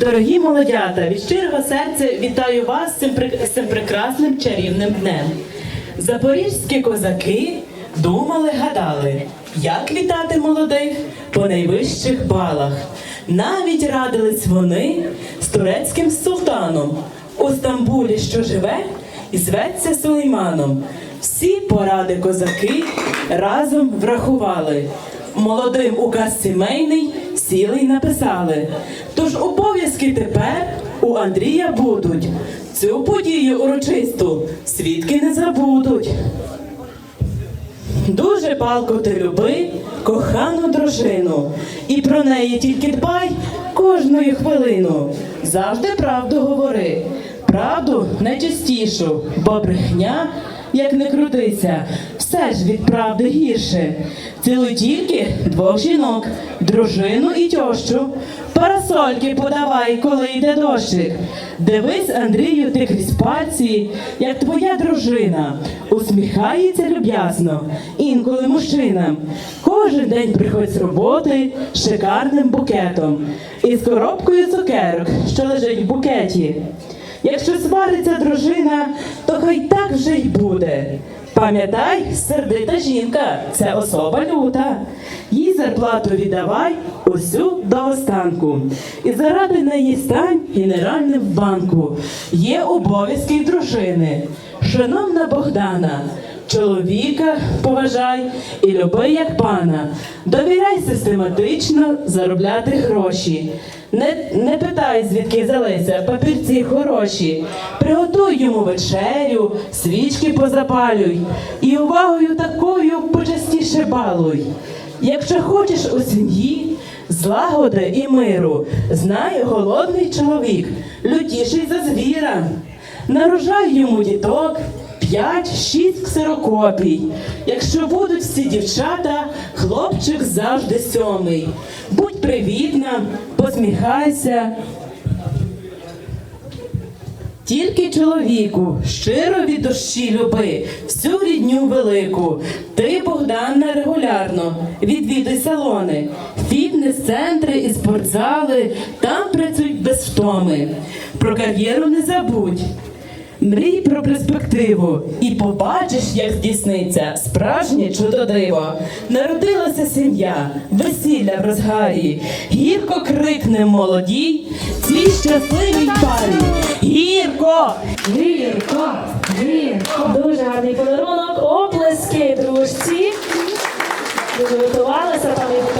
Дорогі молодята, від щирого серця вітаю вас цим, цим прекрасним чарівним днем. Запорізькі козаки думали, гадали, як вітати молодих по найвищих балах. Навіть радились вони з турецьким султаном у Стамбулі, що живе, і зветься Сулейманом. Всі поради козаки разом врахували. Молодим указ сімейний сіли й написали. Тож обов'язки тепер у Андрія будуть. Цю подію урочисту свідки не забудуть. Дуже палко ти люби кохану дружину, і про неї тільки дбай кожної хвилину. Завжди правду говори, правду найчастішу, бо брехня, як не крутися, все ж від правди гірше. Цілуй тільки двох жінок, дружину і тьощу. Парасольки подавай, коли йде дощик. Дивись, Андрію, ти крізь пальці, як твоя дружина, усміхається люб'язно, інколи мужчинам. Кожен день приходь з роботи шикарним букетом і з коробкою цукерок, що лежить в букеті. Якщо свариться дружина, то хай так вже й буде. Пам'ятай, сердита жінка це особа люта. Їй зарплату віддавай усю до останку. І заради неї стань генеральним в банку. Є обов'язки дружини. Шановна Богдана, чоловіка поважай і люби як пана. Довіряй систематично заробляти гроші. Не, не питай, звідки взялися папірці хороші. Приготуй йому вечерю, свічки позапалюй, і увагою такою почастіше балуй. Якщо хочеш у сім'ї злагоди і миру, знай голодний чоловік, лютіший за звіра. Нарожай йому діток, п'ять-шість ксерокопій. Якщо будуть всі дівчата, хлопчик завжди сьомий. Будь привітна, посміхайся. Тільки чоловіку щиро від душі люби, всю рідню велику. Ти, Богдана, регулярно відвідуй салони, фітнес-центри і спортзали, там працюють без втоми. Про кар'єру не забудь. Мрій про перспективу і побачиш, як здійсниться справжнє чудо диво. Народилася сім'я, весілля в розгарі, гірко крикне молодій, цій щасливій парі. Гірко! Гірко, гірко. Дуже гарний подарунок. Оплески дружці. Дуже готувалися, там і